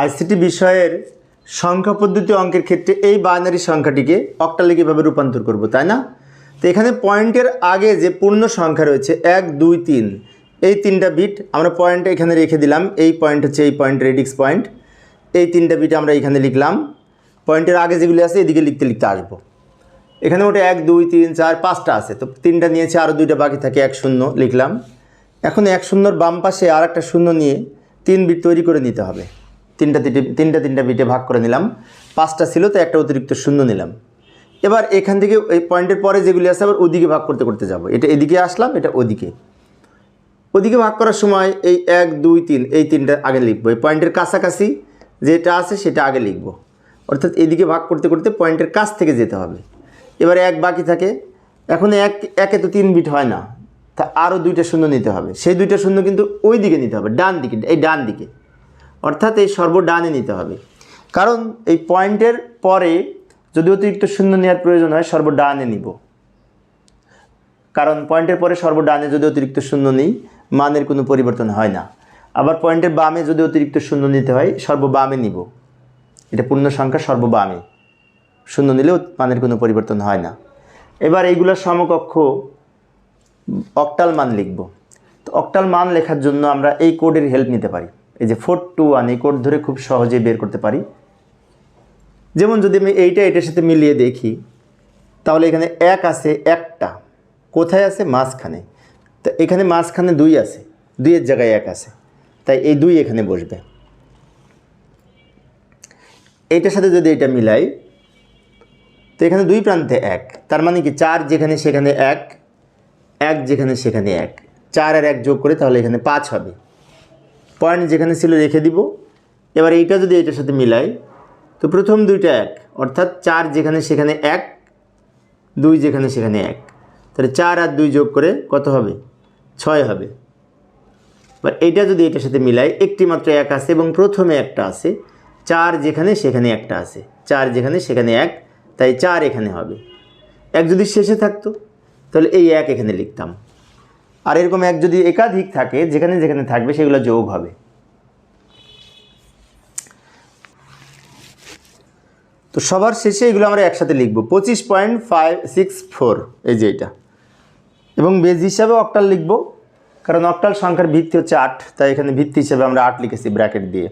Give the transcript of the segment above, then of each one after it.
ICT বিষয়ের সংখ্যা পদ্ধতি অঙ্কের ক্ষেত্রে এই বাইনারি সংখ্যাটিকে অক্টালে কীভাবে রূপান্তর করব, তাই না? তো এখানে পয়েন্টের আগে যে পূর্ণ সংখ্যা রয়েছে, এক, দুই, তিন, এই তিনটা বিট আমরা পয়েন্ট এখানে রেখে দিলাম। এই পয়েন্ট হচ্ছে এই পয়েন্ট রেডিক্স পয়েন্ট এই তিনটা বিট আমরা এখানে লিখলাম। পয়েন্টের আগে যেগুলি আছে, এদিকে লিখতে লিখতে আসব। এখানে ওটা এক, দুই, তিন, চার, পাঁচটা আছে। তো তিনটা নিয়েছে আরও দুইটা বাকি থাকে, এক, শূন্য লিখলাম। এখন এক, শূন্যর বাম পাশে আর একটা শূন্য নিয়ে তিন বিট তৈরি করে নিতে হবে। তিনটা তিনটে, তিনটা তিনটা বিটে ভাগ করে নিলাম। পাঁচটা ছিল, তো একটা অতিরিক্ত শূন্য নিলাম। এবার এখান থেকে এই পয়েন্টের পরে যেগুলি আছে, আবার ওদিকে ভাগ করতে করতে যাব। এটা এদিকে আসলাম, এটা ওদিকে। ওদিকে ভাগ করার সময় এই এক, দুই, তিন, এই তিনটা আগে লিখব। এই পয়েন্টের কাছাকাছি যেটা আছে, সেটা আগে লিখব। অর্থাৎ এদিকে ভাগ করতে করতে পয়েন্টের কাছ থেকে যেতে হবে। এবারে এক বাকি থাকে। এখন এক, একে তো তিন বিট হয় না। তা আরও দুইটা শূন্য নিতে হবে। সেই দুইটা শূন্য কিন্তু ওই দিকে নিতে হবে, ডান দিকে, এই ডান দিকে। অর্থাৎ এই সর্বডানে নিতে হবে। কারণ এই পয়েন্টের পরে যদি অতিরিক্ত শূন্য নেওয়ার প্রয়োজন হয় সর্বডানে নিব। কারণ পয়েন্টের পরে সর্বডানে যদি অতিরিক্ত শূন্য নিই, মানের কোনো পরিবর্তন হয় না। আবার পয়েন্টের বামে যদি অতিরিক্ত শূন্য নিতে হয় সর্ববামে নিব। এটা পূর্ণ সংখ্যা সর্ববামে শূন্য নিলেও মানের কোনো পরিবর্তন হয় না। এবার এইগুলোর সমকক্ষ অক্টাল মান লিখব। তো অক্টাল মান লেখার জন্য আমরা এই কোডের হেল্প নিতে পারি। এই যে ফোর টু ওয়ান, এই কোড ধরে খুব সহজে বের করতে পারি। যেমন যদি আমি এইটা এটার সাথে মিলিয়ে দেখি, তাহলে এখানে এক আছে একটা। কোথায় আছে? মাঝখানে। তো এখানে মাঝখানে দুই আছে। দুইয়ের জায়গায় এক আছে। তাই এই দুই এখানে বসবে। এইটার সাথে যদি এটা মিলাই, তো এখানে দুই প্রান্তে এক। তার মানে কি চার যেখানে সেখানে এক এক যেখানে সেখানে এক। চার আর এক যোগ করে তাহলে এখানে পাঁচ হবে। পয়েন্ট যেখানে ছিল রেখে দিব। এবার এইটা যদি এটার সাথে মিলাই, তো প্রথম দুইটা এক, অর্থাৎ চার যেখানে সেখানে এক, দুই যেখানে সেখানে এক। তাহলে চার আর দুই যোগ করে কত হবে? ছয় হবে। এবার এইটা যদি এটার সাথে মিলাই, একটি মাত্র এক আছে এবং প্রথমে একটা আছে, চার যেখানে সেখানে একটা আছে। চার যেখানে সেখানে এক, তাই চার এখানে হবে। এক যদি শেষে থাকতো, তাহলে এই এক এখানে লিখতাম। আর এরকম এক যদি একাধিক থাকে, যেখানে যেখানে থাকবে, সেগুলো যোগ হবে। তো সবার শেষে এগুলো আমরা একসাথে লিখব। পঁচিশ পয়েন্ট ফাইভ সিক্স ফোর, এই যে এটা। এবং বেজ হিসাবে অক্টাল লিখব, কারণ অক্টাল সংখ্যার ভিত্তি হচ্ছে আট, তাই এখানে ভিত্তি হিসাবে আমরা আট লিখেছি ব্র্যাকেট দিয়ে।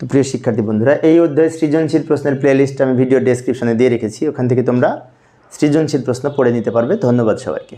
তো প্রিয় শিক্ষার্থী বন্ধুরা, এই অধ্যায় সৃজনশীল প্রশ্নের প্লেলিস্ট আমি ভিডিও ডেসক্রিপশনে দিয়ে রেখেছি। ওখান থেকে তোমরা সৃজনশীল প্রশ্ন পড়ে নিতে পারবে। ধন্যবাদ সবাইকে।